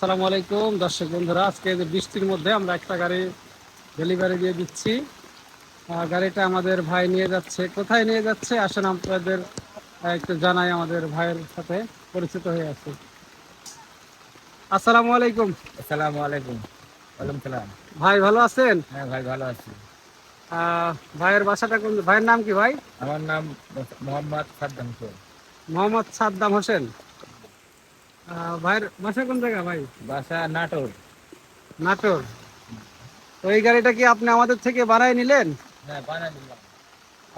আসসালামু আলাইকুম দর্শক বন্ধুরা আজকে যে বৃষ্টির মধ্যে আমরা একটা গাড়ি ডেলিভারি দিয়ে দিচ্ছি। গাড়িটা আমাদের ভাই নিয়ে যাচ্ছে। কোথায় নিয়ে যাচ্ছে? আসেন আপনাদের একটু জানাই আমাদের ভাইয়ের সাথে পরিচিত হয়ে আছে। আসসালামু আলাইকুম। আসসালামু আলাইকুম। ওয়ালাইকুম সালাম। ভাই ভালো আছেন? হ্যাঁ ভাই ভালো আছি। ভাইয়ের বাসাটা কোন ভাইয়ের নাম কি ভাই? আমার নাম মোহাম্মদ সাদ্দাম হোসেন। মোহাম্মদ সাদ্দাম হোসেন। ভাইয়ের বাসা কোন জায়গা ভাই? বাসা নাটোর। নাটোর। তো এই গাড়িটা কি আপনি আমাদের থেকে বানাই নিলেন? হ্যাঁ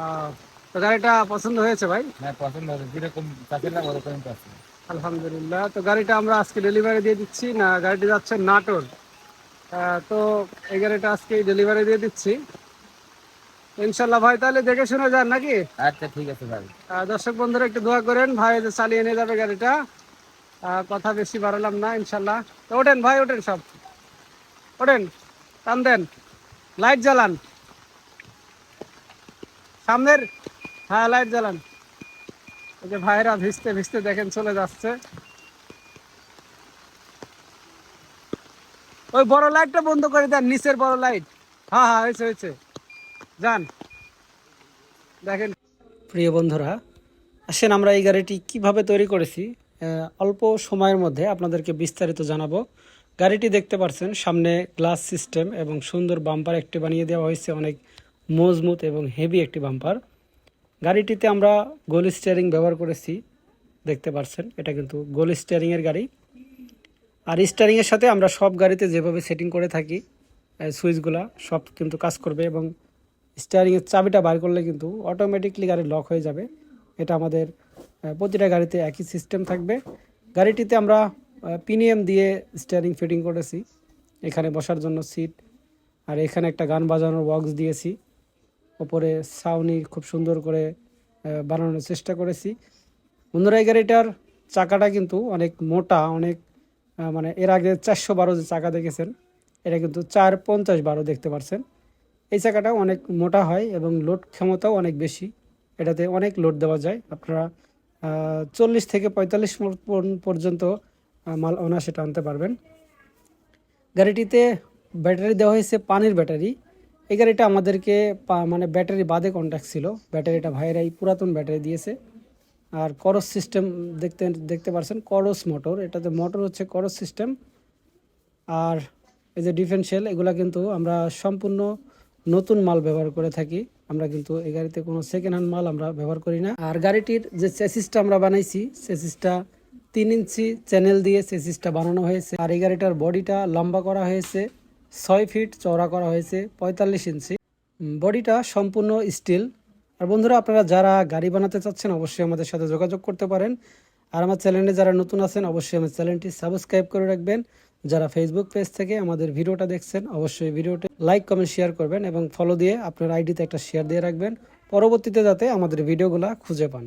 আহ, তো গাড়িটা পছন্দ হয়েছে ভাই? হ্যাঁ পছন্দ হয়েছে। যেরকম চাচ্ছিলাম ওরকম আলহামদুলিল্লাহ। তো গাড়িটা আমরা আজকে ডেলিভারি দিয়ে দিচ্ছি। না গাড়িটি যাচ্ছে নাটোর। তো এই গাড়িটা আজকে ডেলিভারি দিয়ে দিচ্ছি। ইনশাল্লাহ ভাই তাহলে দেখে শুনে যান নাকি? আচ্ছা ঠিক আছে ভাই। দর্শক বন্ধুরা একটু দোয়া করেন। ভাই যে চালিয়ে নিয়ে যাবে গাড়িটা। কথা বেশি বাড়ালাম না, ইনশাল্লাহ। তো ওঠেন ভাই, ওঠেন সব। ওঠেন, টান দেন। লাইট জ্বালান। সামনের হ্যাঁ লাইট জ্বালান। এই যে ভাইরা ভিজতে ভিজতে দেখেন চলে যাচ্ছে। ওই বড় লাইটটা বন্ধ করে দেন, নিচের বড় লাইট। হ্যাঁ হ্যাঁ হয়েছে হয়েছে। যান। দেখেন। প্রিয় বন্ধুরা, আসেন আমরা এই গাড়িটি কীভাবে তৈরি করেছি? অল্প সময়ের মধ্যে আপনাদেরকে বিস্তারিত জানাব। গাড়িটি দেখতে পাচ্ছেন সামনে গ্লাস সিস্টেম এবং সুন্দর বাম্পার একটি বানিয়ে দেওয়া হয়েছে, অনেক মজবুত এবং হেভি একটি বাম্পার। গাড়িটিতে আমরা গোল স্টিয়ারিং ব্যবহার করেছি, দেখতে পাচ্ছেন এটা কিন্তু গোল স্টিয়ারিংয়ের গাড়ি। আর স্টিয়ারিংয়ের সাথে আমরা সব গাড়িতে যেভাবে সেটিং করে থাকি সুইচগুলা সব কিন্তু কাজ করবে এবং স্টিয়ারিংয়ের চাবিটা বার করলে কিন্তু অটোমেটিকলি গাড়ি লক হয়ে যাবে। এটা আমাদের প্রতিটা গাড়িতে একই সিস্টেম থাকবে। গাড়িটিতে আমরা পিনিএম দিয়ে স্টিয়ারিং ফিটিং করেছি। এখানে বসার জন্য সিট আর এখানে একটা গান বাজানোর বক্স দিয়েছি। ওপরে সাউনি খুব সুন্দর করে বানানোর চেষ্টা করেছি। বন্ধুরা, এই গাড়িটার চাকাটা কিন্তু অনেক মোটা, অনেক মানে এর আগে চারশো বারো যে চাকা দেখেছেন, এটা কিন্তু চার পঞ্চাশ বারো দেখতে পারছেন। এই চাকাটাও অনেক মোটা হয় এবং লোড ক্ষমতাও অনেক বেশি। এটাতে অনেক লোড দেওয়া যায়। আপনারা চল্লিশ থেকে পঁয়তাল্লিশ পর্যন্ত মাল অনায়াসে টানতে পারবেন। গাড়িটিতে ব্যাটারি দেওয়া হয়েছে পানির ব্যাটারি। এই গাড়িটা আমাদেরকে মানে ব্যাটারি বাদে কন্ট্যাক্ট ছিল। ব্যাটারিটা ভাইয়েরাই পুরাতন ব্যাটারি দিয়েছে। আর করস সিস্টেম দেখতে দেখতে পারছেন করস মোটর এটাতে মোটর হচ্ছে করস সিস্টেম আর এই যে ডিফেন্সিয়াল এগুলা কিন্তু আমরা সম্পূর্ণ নতুন মাল ব্যবহার করে থাকি। আমরা কিন্তু এই গাড়িতে কোনো সেকেন্ড হ্যান্ড মাল আমরা ব্যবহার করি না। আর গাড়িটির যে চেসিসটা আমরা বানাইছি চেসিসটা তিন ইঞ্চি চ্যানেল দিয়ে চেসিসটা বানানো হয়েছে। আর এই গাড়িটার বডিটা লম্বা করা হয়েছে, ছয় ফিট চওড়া করা হয়েছে, পঁয়তাল্লিশ ইঞ্চি। বডিটা সম্পূর্ণ স্টিল আর বন্ধুরা, আপনারা যারা গাড়ি বানাতে চাচ্ছেন, অবশ্যই আমাদের সাথে যোগাযোগ করতে পারেন। আর আমার চ্যানেলে যারা নতুন আছেন, অবশ্যই আমার চ্যানেলটি সাবস্ক্রাইব করে রাখবেন। যারা ফেসবুক পেজ থেকে আমাদের ভিডিওটা দেখছেন, অবশ্যই ভিডিওটি লাইক কমেন্ট শেয়ার করবেন এবং ফলো দিয়ে আপনার আইডিতে একটা শেয়ার দিয়ে রাখবেন। পরবর্তীতে যাতে আমাদের ভিডিওগুলো খুঁজে পান।